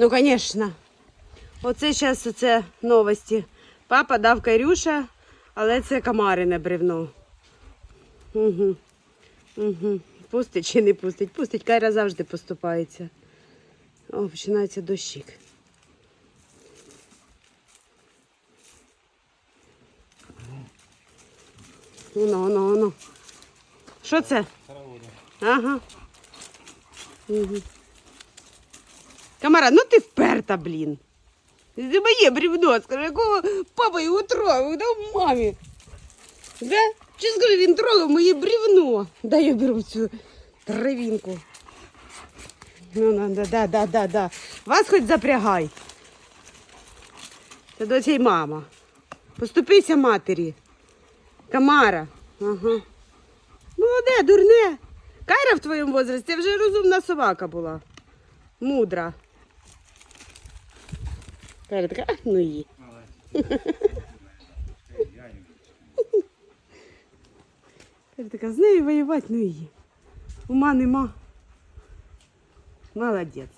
Ну, звісно. Оце зараз оце новості. Папа дав Кайрюша, але це комарине бревно. Угу. Угу. Пустить чи не пустить? Пустить, Кайра завжди поступається. О, починається дощик. Воно, воно, воно. Що це? Ага. Угу. Камара, ну ти вперта, блін. Це моє бревно, скажи, якого папа його трогав, дав мамі. Да? Чи скажи, він трогав моє бревно. Дай я беру цю травінку. Ну, ну, да, да, да, да, да. Вас хоч запрягай. Це до цієї мама. Поступися матері. Камара. Ага. Молоде, дурне. Кайра в твоєму возрасті вже розумна собака була. Мудра. Кайра така, а, ну її. Кайра така, з нею воювати, ну її. Ума нема. Молодець.